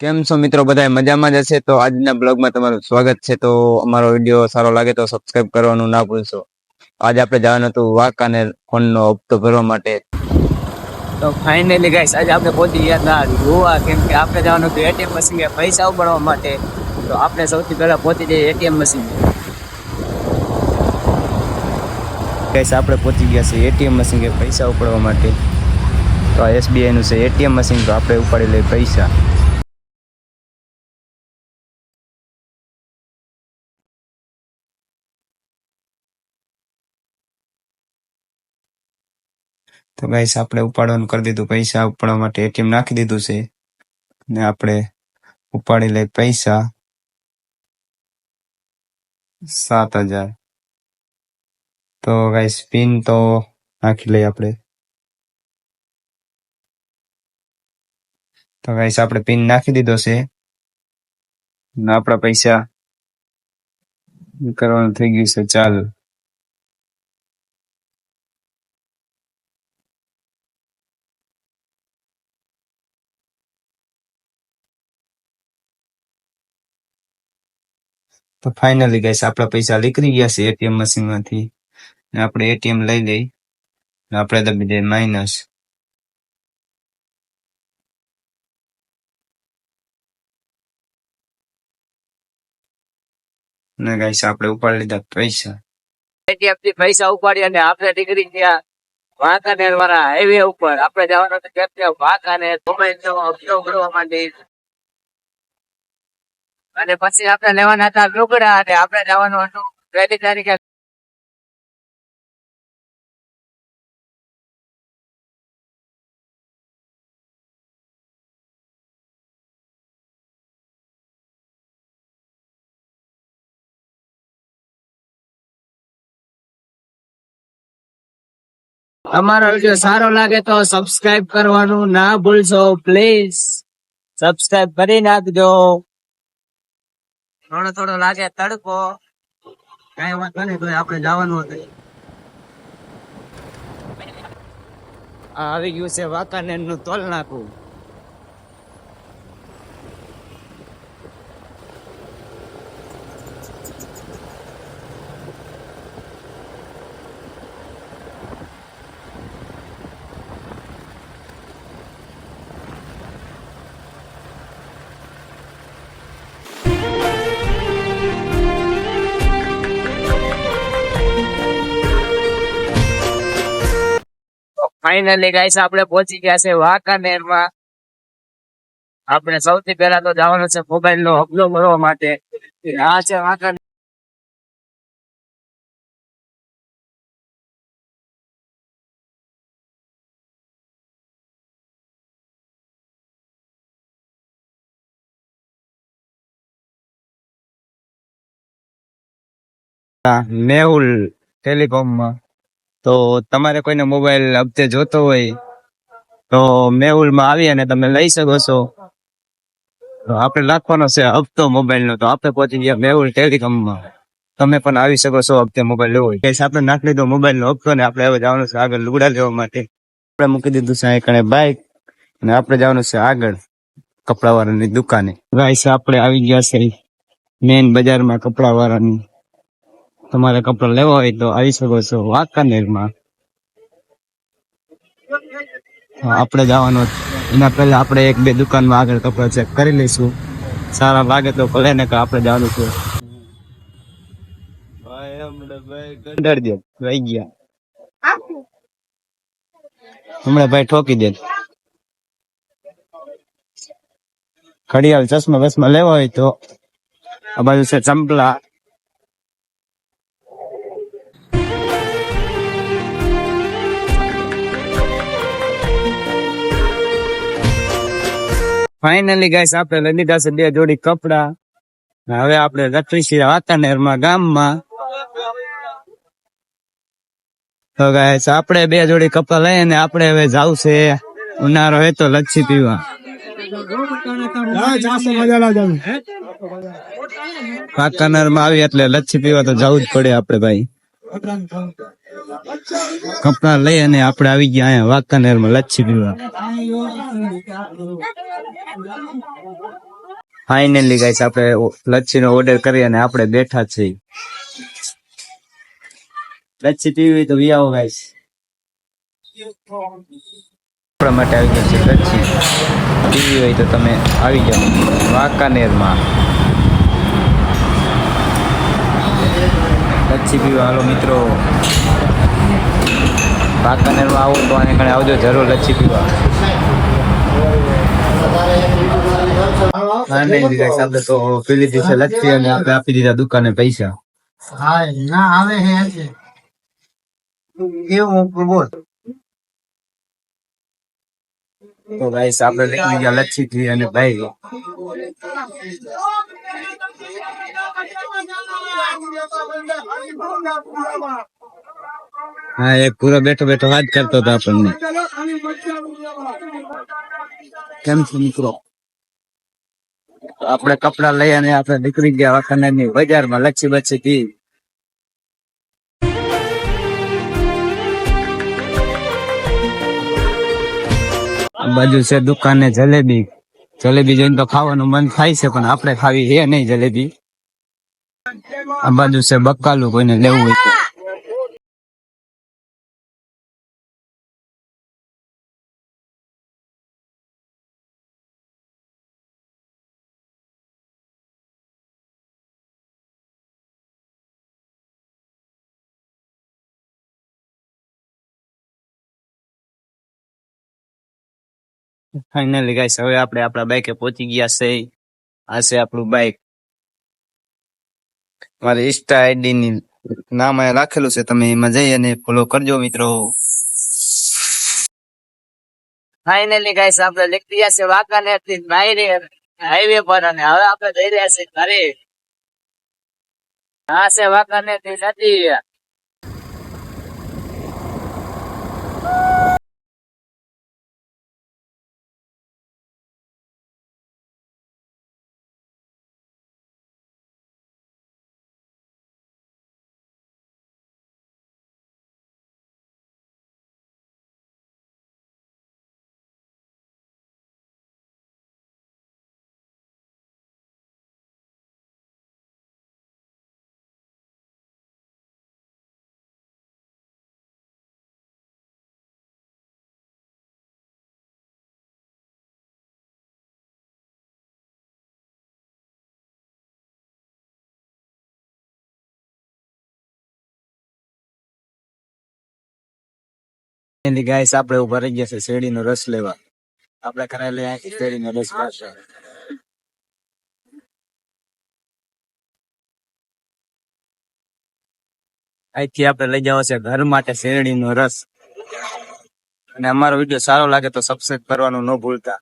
કેમ છો મિત્રો? બધા મજામાં જ હશે? તો આજના બ્લોગમાં તમારું સ્વાગત છે. તો અમારો વીડિયો સારો લાગે તો સબસ્ક્રાઇબ કરવાનું ના ભૂલશો. આજે આપણે જવાનું હતું વાંકાનેર ફોનનો હપ્તો ભરવા માટે. તો ફાઇનલી ગાઈસ આજે આપણે પહોંચી ગયા હતા ગોવા. કેમ કે આપણે જવાનું હતું એટીએમ મશીન પૈસા ઉપાડવા માટે. તો આપણે સૌથી પહેલાં પહોંચી જઈએ એટીએમ મશીન ગાઈસ આપણે પહોંચી ગયા છે એટીએમ મશીન પૈસા ઉપાડવા માટે. તો આ એસબીઆઈનું છે એટીએમ મશીન તો આપણે ઉપાડી લઈએ પૈસા. તો ગાઈસ આપણે ઉપાડવાનું કરી દીધું. પૈસા ઉપાડવા માટે એટીએમ નાખી દીધું છે. ને આપણે ઉપાડી લઈ પૈસા સાત હજાર. તો ગાઈસ પિન તો નાખી લઈએ આપણે. તો ગાઈસ આપણે પિન નાખી દીધો છે. આપણા પૈસા કરવાનું થઈ ગયું છે. ચાલુ. તો ફાઇનલી ગાઈસ આપણા પૈસા નીકળી ગયા છે એટીએમ મશીનમાંથી. આપણે એટીએમ લઈ લઈ. આપણે દબી દઈએ માઇનસ ને ગાઈસ આપણે ઉપાડી લીધા પૈસા. એટીએમથી પૈસા ઉપાડી અને આપણે નીકળી ગયા વાંકાનેર વાળા હાઈવે ઉપર. આપણે જવાનું કે વાંકાનેર. ગમે નો હપ્તો કરવા માટે અને પછી આપણે લેવાના હતા લુગડા અને આપણે જવાનું હતું પહેલી તારીખે અમારો વીડિયો સારો લાગે તો સબસ્ક્રાઇબ કરવાનું ના ભૂલશો પ્લીઝ સબસ્ક્રાઇબ કરી નાખજો. થોડો થોડો લાગે તડકો. કઈ વાંધો નહીં તો આપણે જવાનું હતું. આવી ગયું છે વાંકાનેરનું તોલ નાખું ફાઇનલી ગાઈસ આપણે પહોંચી ગયા છે વાંકાનેરમાં આપણે સૌથી પહેલા તો જવાનું છે મોબાઈલ નો હબલો ભરવા માટે. આ છે વાંકાનેર. મેહુલ ટેલિકોમમાં તો તમારે કોઈને મોબાઈલ હપ્તે જોતો હોય તો મેહુલમાં આવી અને તમે લઈ શકો છો. આપણે લાખવાનો છે હપ્તો મોબાઈલ નો. તો આપણે પહોંચી ગયા મેહુલ ટેલિકોમમાં તમે પણ આવી શકો છો હપ્તે મોબાઈલ લેવો હોય. આપણે નાખી લીધો મોબાઈલ નો હપ્તો ને આપણે હવે જવાનું છે આગળ લુગડા લેવા માટે. આપણે મૂકી દીધું છે કણે બાઈક અને આપણે જવાનું છે આગળ કપડા વાળાની દુકાને. ગાઈસ આપણે આવી ગયા છે મેઇન બજારમાં કપડા વાળાની તમારે કપડા લેવા હોય તો આવી શકો છો વાંકાનેરમાં. આપણે જવાનું એના પહેલા આપણે એક બે દુકાનમાં આગળ કપડા ચેક કરી લઈશું. સારા લાગે તો ભલે ને કે આપણે જવાનું છે. હમણાં ભાઈ ઠોકી દે. ઘડિયાળ ચશ્મા બસમાં લેવા હોય તો. આ બાજુ છે ચંપલા. ફાઇનલી ગાઈસ આપણે લઈ લીધા છે બે જોડી કપડા. હવે આપણે રખડી વાતાનેરમાં ગામમાં. તો ગાઈસ આપણે બે જોડી કપડા લઈને આપણે હવે જાવું છે ઉનાળો હોય તો લચ્છી પીવા. વાંકાનેરમાં આવી એટલે લચ્છી પીવા તો જવું જ પડે આપણે ભાઈ. કપડા લઈ અને આપણે આવી ગયા અહીંયા વાંકાનેરમાં લચ્છી પીવા. ફાઇનલી ગાઈસ આપણે લચ્છી નો ઓર્ડર કરી અને આપણે બેઠા છીએ. લચ્છી પીવી તો વી આવો ગાઈસ આપણા માટે આવી ગયો છે લચ્છી. પીવી હોય તો તમે આવી જાઓ વાંકાનેરમાં. લચ્છી પીવા. હાલો મિત્રો. વાંકાનેરમાં આવો તો આને કણે આવજો જરૂર લચ્છી પીવા. આપણે તો પી લીધી છે લચ્છી અને આપણે આપી દીધા દુકાને પૈસા. હા ના આવે છે એવું બોલ. તો ગાઈસ આપણે નીકળી ગયા લચ્છી થી અને ભાઈ. હા એક પૂરો બેઠો બેઠો વાત કરતો હતો આપણને. કેમ છો મિત્રો? આપણે કપડા લઈ અને આપણે નીકળી ગયા વાંકાનેરની બજારમાં લચ્છી બચ્છી થી આ બાજુ છે દુકાને જલેબી. જલેબી જોઈને તો ખાવાનું મન થાય છે પણ આપણે ખાવી છે નહીં જલેબી. આ બાજુ છે બકાલું કોઈને લેવું હોય ફાઇનલી ગાઈસ હવે આપણે આપણા બાઈકે પહોંચી ગયા છે. આ છે આપણું બાઈક મારી ઇન્સ્ટા આઈડી ની નામ અહીંયા રાખેલું છે. તમે એમાં જઈ અને ફોલો કરજો, મિત્રો. ફાઇનલી ગાઈસ આપણે નીકળી ગયા છે વાંકાનેરથી બાયરે હાઈવે પર અને હવે આપણે જઈ રહ્યા છે ઘરે. આ છે વાંકાનેરથી નદી. એની ગાય આપણે ઊભા રહી ગયા છે, શેરડીનો રસ લેવા. આપણે કરાયેલી અહીંથી શેરડીનો રસ પાછો. અહીંથી આપણે લઈ જવા છે ઘર માટે શેરડીનો રસ. અને અમારો વીડિયો સારો લાગે તો સબસ્ક્રાઈબ કરવાનું ન ભૂલતા.